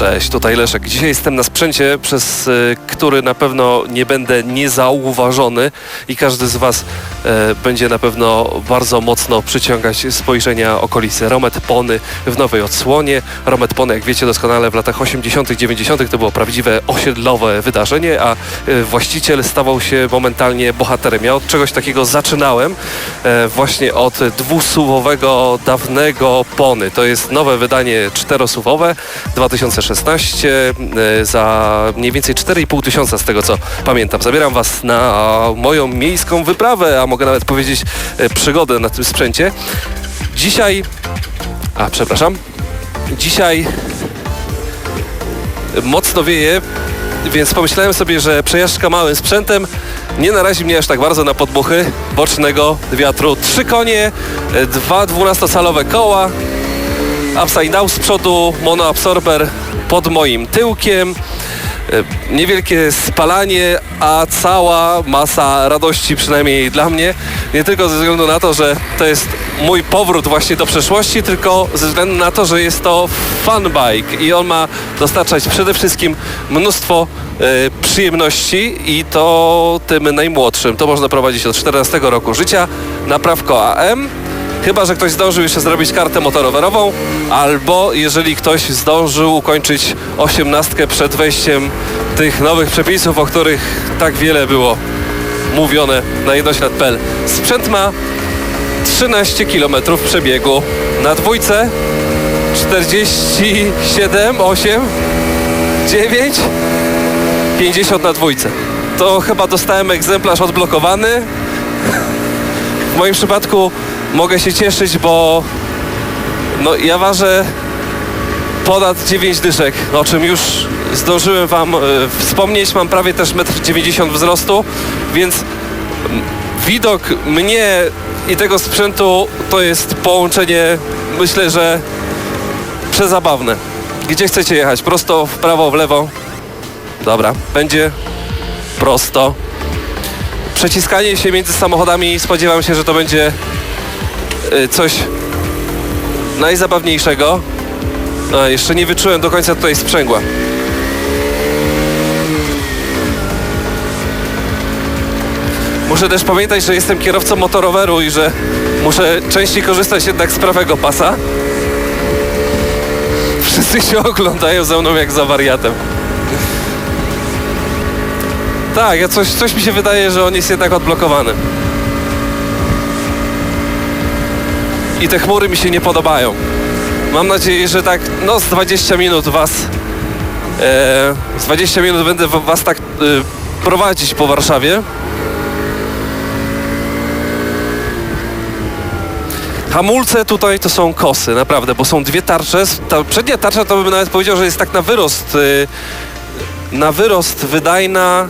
Cześć, tutaj Leszek. Dzisiaj jestem na sprzęcie, przez y, który na pewno nie będę niezauważony i każdy z Was e, będzie na pewno bardzo mocno przyciągać spojrzenia okolicy. Romet Pony w nowej odsłonie. Romet Pony, jak wiecie doskonale, w latach 80., 90. to było prawdziwe osiedlowe wydarzenie, a e, właściciel stawał się momentalnie bohaterem. Ja od czegoś takiego zaczynałem, e, właśnie od dwusuwowego, dawnego Pony. To jest nowe wydanie czterosuwowe, 2016, e, za mniej więcej 4,5 tysiąca z tego co pamiętam. Zabieram Was na moją miejską wyprawę, a mogę nawet powiedzieć e, przygodę na tym sprzęcie. Dzisiaj, a przepraszam, dzisiaj mocno wieje, więc pomyślałem sobie, że przejażdżka małym sprzętem nie narazi mnie aż tak bardzo na podmuchy bocznego wiatru. Trzy konie, e, dwa 12-calowe koła, upside down z przodu, monoabsorber pod moim tyłkiem, e, niewielkie spalanie, a cała masa radości, przynajmniej dla mnie, nie tylko ze względu na to, że to jest mój powrót właśnie do przeszłości, tylko ze względu na to, że jest to fun bike i on ma dostarczać przede wszystkim mnóstwo e, przyjemności i to tym najmłodszym. To można prowadzić od 14 roku życia, naprawko AM, Chyba, że ktoś zdążył jeszcze zrobić kartę motorowerową, albo jeżeli ktoś zdążył ukończyć osiemnastkę przed wejściem tych nowych przepisów, o których tak wiele było mówione na jednoślad.pl. Sprzęt ma 13 km przebiegu na dwójce 47, 8, 9, 50 na dwójce. To chyba dostałem egzemplarz odblokowany. W moim przypadku mogę się cieszyć, bo no, ja ważę ponad 9 dyszek, o czym już zdążyłem Wam e, wspomnieć. Mam prawie też 1,90 m wzrostu, więc widok mnie i tego sprzętu to jest połączenie, myślę, że przezabawne. Gdzie chcecie jechać? Prosto, w prawo, w lewo? Dobra, będzie prosto. Przeciskanie się między samochodami spodziewam się, że to będzie coś najzabawniejszego. A, jeszcze nie wyczułem do końca tutaj sprzęgła. Muszę też pamiętać, że jestem kierowcą motoroweru i że muszę częściej korzystać jednak z prawego pasa. Wszyscy się oglądają za mną jak za wariatem. Tak, ja coś, coś mi się wydaje, że on jest jednak odblokowany. I te chmury mi się nie podobają. Mam nadzieję, że tak, no z 20 minut was, e, z 20 minut będę was tak e, prowadzić po Warszawie. Hamulce tutaj to są kosy, naprawdę, bo są dwie tarcze. Ta przednia tarcza to bym nawet powiedział, że jest tak na wyrost, e, na wyrost wydajna,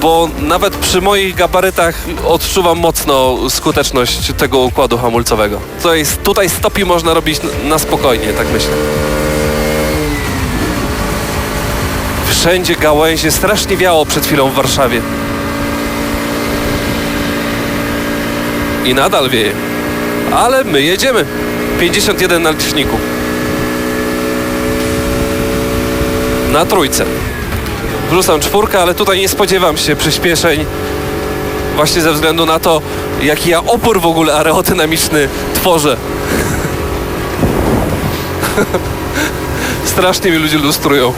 bo nawet przy moich gabarytach odczuwam mocno skuteczność tego układu hamulcowego. To jest, tutaj stopi można robić na spokojnie, tak myślę. Wszędzie gałęzie, strasznie wiało przed chwilą w Warszawie. I nadal wieje. Ale my jedziemy. 51 na liczniku. Na trójce. Wrzucam czwórkę, ale tutaj nie spodziewam się przyspieszeń. Właśnie ze względu na to, jaki ja opór w ogóle aerodynamiczny tworzę. Strasznie mi ludzie lustrują.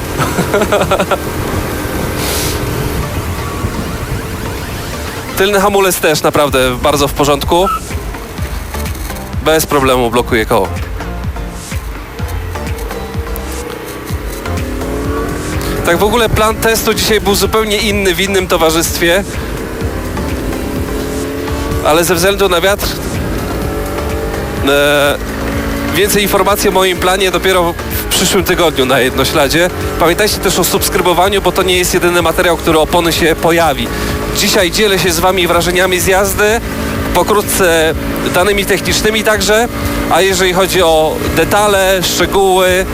Tylny hamulec też naprawdę bardzo w porządku. Bez problemu blokuje koło. Tak w ogóle plan testu dzisiaj był zupełnie inny w innym towarzystwie. Ale ze względu na wiatr e, więcej informacji o moim planie dopiero w przyszłym tygodniu na Jednośladzie. Pamiętajcie też o subskrybowaniu, bo to nie jest jedyny materiał, który opony się pojawi. Dzisiaj dzielę się z Wami wrażeniami z jazdy, pokrótce danymi technicznymi także, a jeżeli chodzi o detale, szczegóły,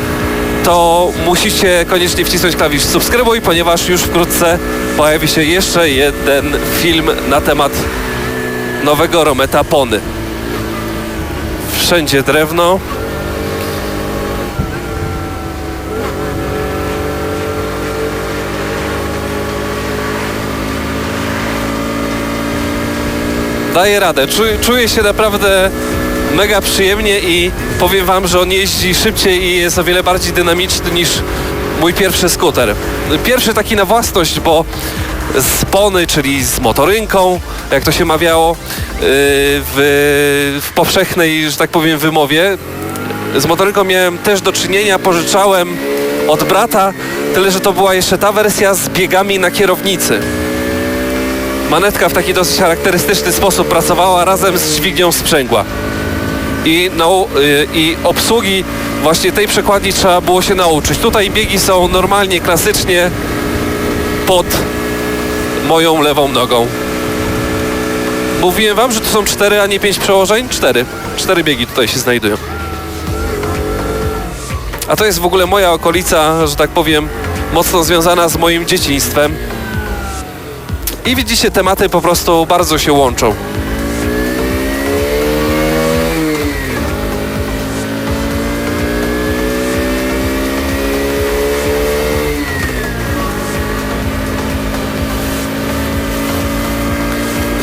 to musicie koniecznie wcisnąć klawisz subskrybuj, ponieważ już wkrótce pojawi się jeszcze jeden film na temat nowego Rometa Pony. Wszędzie drewno. Daję radę. Czuję, czuję się naprawdę mega przyjemnie i powiem wam, że on jeździ szybciej i jest o wiele bardziej dynamiczny niż mój pierwszy skuter. Pierwszy taki na własność, bo z pony, czyli z motorynką, jak to się mawiało yy, w, w powszechnej, że tak powiem, wymowie. Z motorynką miałem też do czynienia, pożyczałem od brata, tyle że to była jeszcze ta wersja z biegami na kierownicy. Manetka w taki dosyć charakterystyczny sposób pracowała razem z dźwignią sprzęgła. I, no, y, I obsługi właśnie tej przekładni trzeba było się nauczyć. Tutaj biegi są normalnie, klasycznie pod moją lewą nogą. Mówiłem wam, że to są cztery, a nie pięć przełożeń? Cztery. Cztery biegi tutaj się znajdują. A to jest w ogóle moja okolica, że tak powiem, mocno związana z moim dzieciństwem. I widzicie, tematy po prostu bardzo się łączą.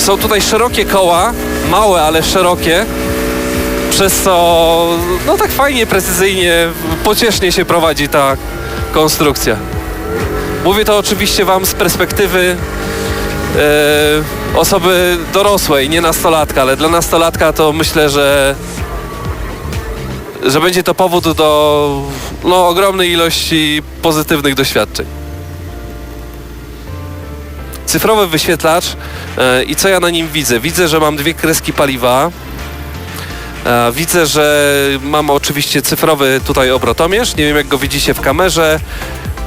Są tutaj szerokie koła, małe, ale szerokie, przez co no tak fajnie, precyzyjnie, pociesznie się prowadzi ta konstrukcja. Mówię to oczywiście Wam z perspektywy e, osoby dorosłej, nie nastolatka, ale dla nastolatka to myślę, że że będzie to powód do no, ogromnej ilości pozytywnych doświadczeń. Cyfrowy wyświetlacz e, i co ja na nim widzę? Widzę, że mam dwie kreski paliwa. E, Widzę, że mam oczywiście cyfrowy tutaj obrotomierz. Nie wiem, jak go widzicie w kamerze.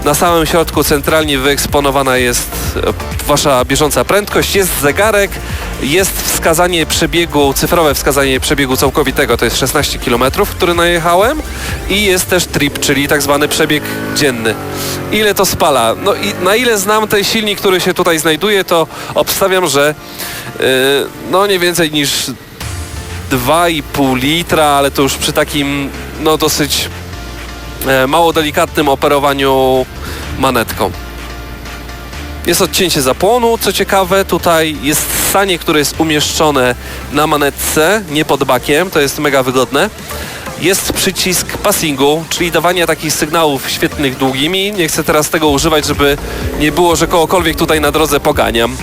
Na samym środku centralnie wyeksponowana jest e, wasza bieżąca prędkość, jest zegarek, jest wskazanie przebiegu, cyfrowe wskazanie przebiegu całkowitego, to jest 16 km, który najechałem i jest też trip, czyli tak zwany przebieg dzienny. Ile to spala? No i na ile znam ten silnik, który się tutaj znajduje, to obstawiam, że yy, no nie więcej niż 2,5 litra, ale to już przy takim no dosyć e, mało delikatnym operowaniu manetką. Jest odcięcie zapłonu, co ciekawe, tutaj jest sanie, które jest umieszczone na manetce, nie pod bakiem, to jest mega wygodne. Jest przycisk passingu, czyli dawania takich sygnałów świetnych długimi. Nie chcę teraz tego używać, żeby nie było, że kogokolwiek tutaj na drodze poganiam.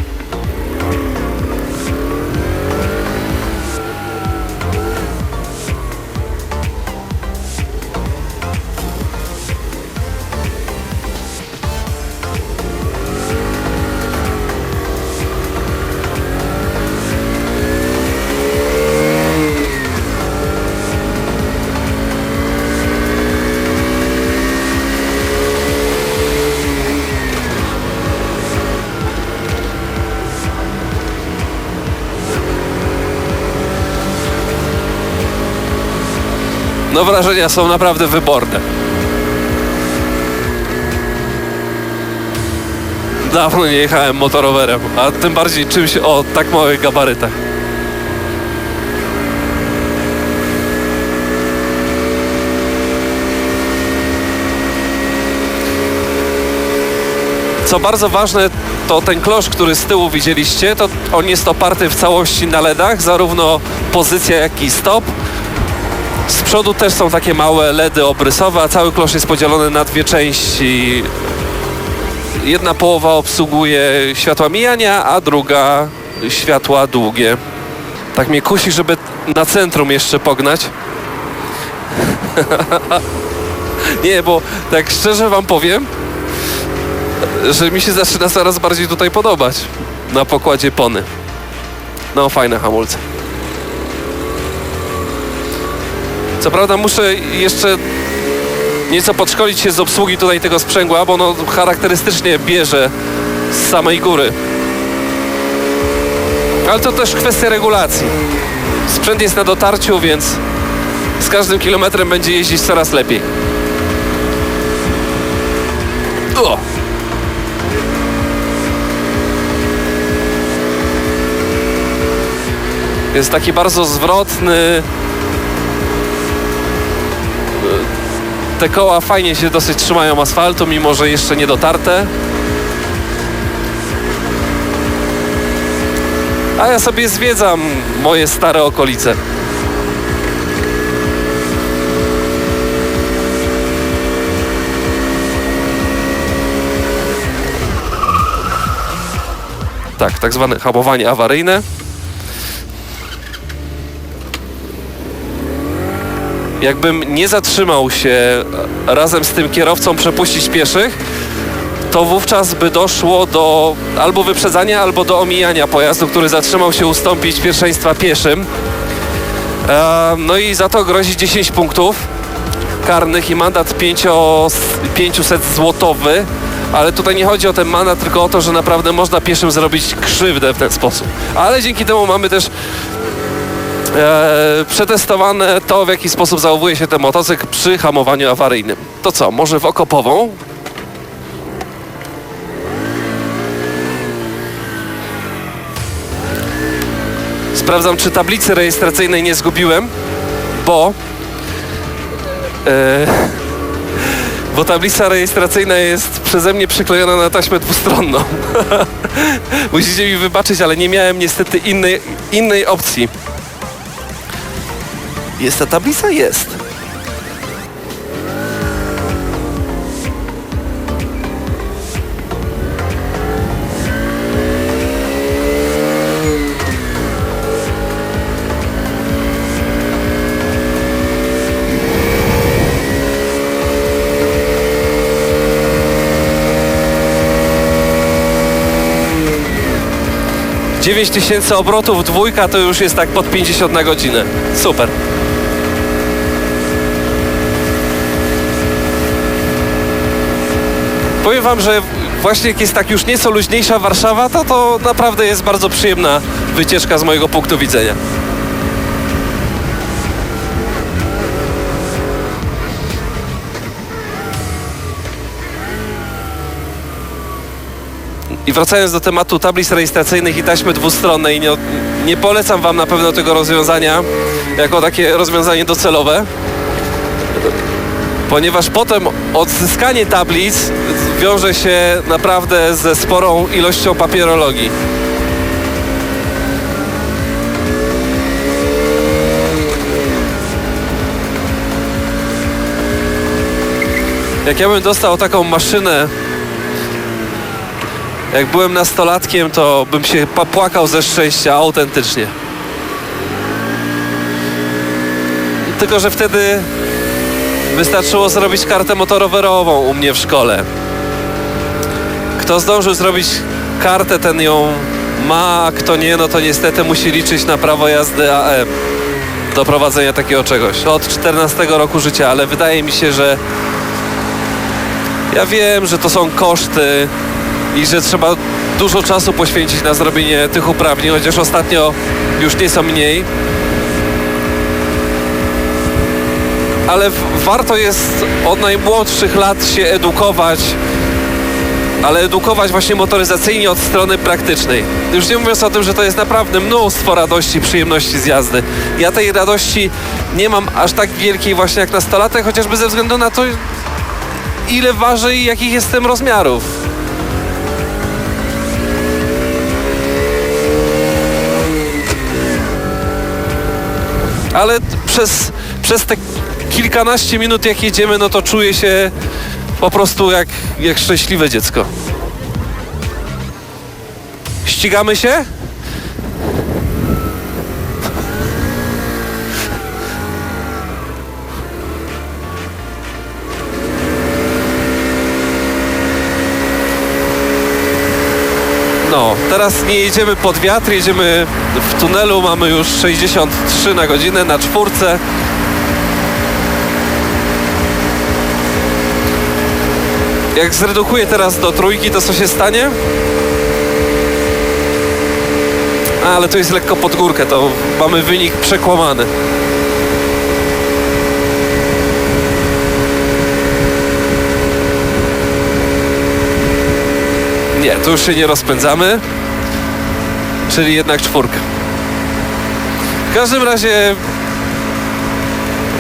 No wrażenia są naprawdę wyborne. Dawno nie jechałem motorowerem, a tym bardziej czymś o tak małych gabarytach. Co bardzo ważne, to ten klosz, który z tyłu widzieliście, to on jest oparty w całości na LEDach, zarówno pozycja, jak i stop. Z przodu też są takie małe LEDy obrysowe, a cały klosz jest podzielony na dwie części. Jedna połowa obsługuje światła mijania, a druga światła długie. Tak mnie kusi, żeby na centrum jeszcze pognać. Nie, bo tak szczerze wam powiem, że mi się zaczyna coraz bardziej tutaj podobać na pokładzie pony. No, fajne hamulce. Co prawda muszę jeszcze nieco podszkolić się z obsługi tutaj tego sprzęgła, bo ono charakterystycznie bierze z samej góry. Ale to też kwestia regulacji. Sprzęt jest na dotarciu, więc z każdym kilometrem będzie jeździć coraz lepiej. O! Jest taki bardzo zwrotny, te koła fajnie się dosyć trzymają asfaltu, mimo że jeszcze nie dotarte. a ja sobie zwiedzam moje stare okolice. Tak, tak zwane hamowanie awaryjne. Jakbym nie zatrzymał się razem z tym kierowcą przepuścić pieszych, to wówczas by doszło do albo wyprzedzania, albo do omijania pojazdu, który zatrzymał się ustąpić pierwszeństwa pieszym. E, no i za to grozi 10 punktów karnych i mandat 5, 500 złotowy. Ale tutaj nie chodzi o ten mandat, tylko o to, że naprawdę można pieszym zrobić krzywdę w ten sposób. Ale dzięki temu mamy też e, przetestowane to, w jaki sposób zachowuje się ten motocykl przy hamowaniu awaryjnym. To co, może w okopową? Sprawdzam, czy tablicy rejestracyjnej nie zgubiłem, bo... E, bo tablica rejestracyjna jest przeze mnie przyklejona na taśmę dwustronną. Musicie mi wybaczyć, ale nie miałem niestety innej, innej opcji. Jest ta tablica? Jest. Dziewięć tysięcy obrotów, dwójka to już jest tak pod 50 na godzinę. Super. Powiem wam, że właśnie jak jest tak już nieco luźniejsza Warszawa, to to naprawdę jest bardzo przyjemna wycieczka z mojego punktu widzenia. I wracając do tematu tablic rejestracyjnych i taśmy dwustronnej, nie, nie polecam Wam na pewno tego rozwiązania jako takie rozwiązanie docelowe, ponieważ potem odzyskanie tablic wiąże się naprawdę ze sporą ilością papierologii. Jak ja bym dostał taką maszynę jak byłem nastolatkiem, to bym się popłakał ze szczęścia autentycznie. Tylko, że wtedy wystarczyło zrobić kartę motorowerową u mnie w szkole. Kto zdążył zrobić kartę, ten ją ma, a kto nie, no to niestety musi liczyć na prawo jazdy AM do prowadzenia takiego czegoś. Od 14 roku życia, ale wydaje mi się, że ja wiem, że to są koszty, i że trzeba dużo czasu poświęcić na zrobienie tych uprawnień, chociaż ostatnio już nie są mniej. Ale warto jest od najmłodszych lat się edukować, ale edukować właśnie motoryzacyjnie od strony praktycznej. Już nie mówiąc o tym, że to jest naprawdę mnóstwo radości, przyjemności z jazdy. Ja tej radości nie mam aż tak wielkiej właśnie jak nastolatek, chociażby ze względu na to, ile waży i jakich jestem rozmiarów. ale przez, przez te kilkanaście minut jak jedziemy, no to czuję się po prostu jak, jak szczęśliwe dziecko. Ścigamy się? No, teraz nie jedziemy pod wiatr, jedziemy w tunelu, mamy już 63 na godzinę na czwórce. Jak zredukuję teraz do trójki, to co się stanie? Ale to jest lekko pod górkę, to mamy wynik przekłamany. Nie, tu już się nie rozpędzamy, czyli jednak czwórka. W każdym razie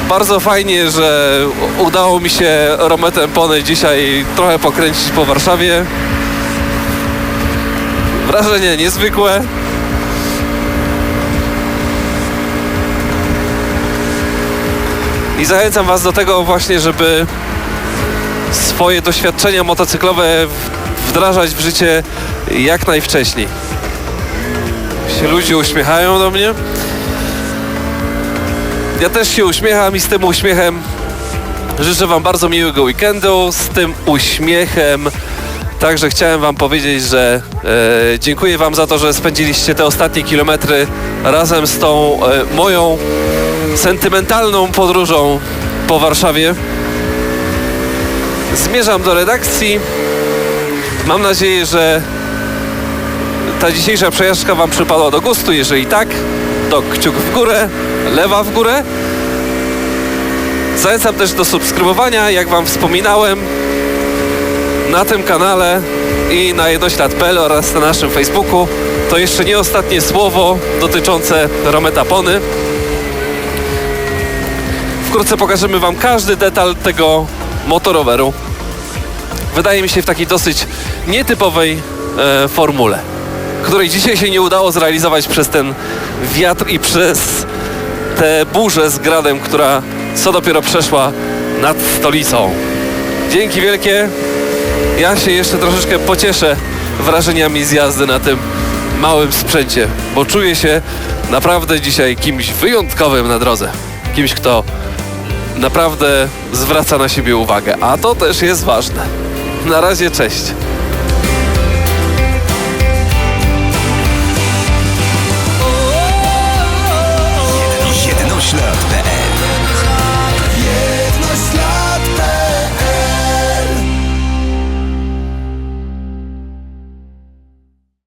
bardzo fajnie, że udało mi się Rometem Pony dzisiaj trochę pokręcić po Warszawie. Wrażenie niezwykłe. I zachęcam Was do tego właśnie, żeby swoje doświadczenia motocyklowe wdrażać w życie jak najwcześniej. Się ludzie uśmiechają do mnie. Ja też się uśmiecham i z tym uśmiechem życzę Wam bardzo miłego weekendu. Z tym uśmiechem także chciałem Wam powiedzieć, że e, dziękuję Wam za to, że spędziliście te ostatnie kilometry razem z tą e, moją sentymentalną podróżą po Warszawie. Zmierzam do redakcji. Mam nadzieję, że ta dzisiejsza przejażdżka Wam przypadła do gustu. Jeżeli tak, to kciuk w górę, lewa w górę. Zachęcam też do subskrybowania, jak Wam wspominałem, na tym kanale i na jednoślad.pl oraz na naszym Facebooku. To jeszcze nie ostatnie słowo dotyczące Rometapony. Wkrótce pokażemy Wam każdy detal tego motoroweru. Wydaje mi się w takiej dosyć nietypowej e, formule, której dzisiaj się nie udało zrealizować przez ten wiatr i przez tę burzę z gradem, która co dopiero przeszła nad stolicą. Dzięki wielkie. Ja się jeszcze troszeczkę pocieszę wrażeniami z jazdy na tym małym sprzęcie, bo czuję się naprawdę dzisiaj kimś wyjątkowym na drodze. Kimś, kto naprawdę zwraca na siebie uwagę, a to też jest ważne. Na razie, cześć.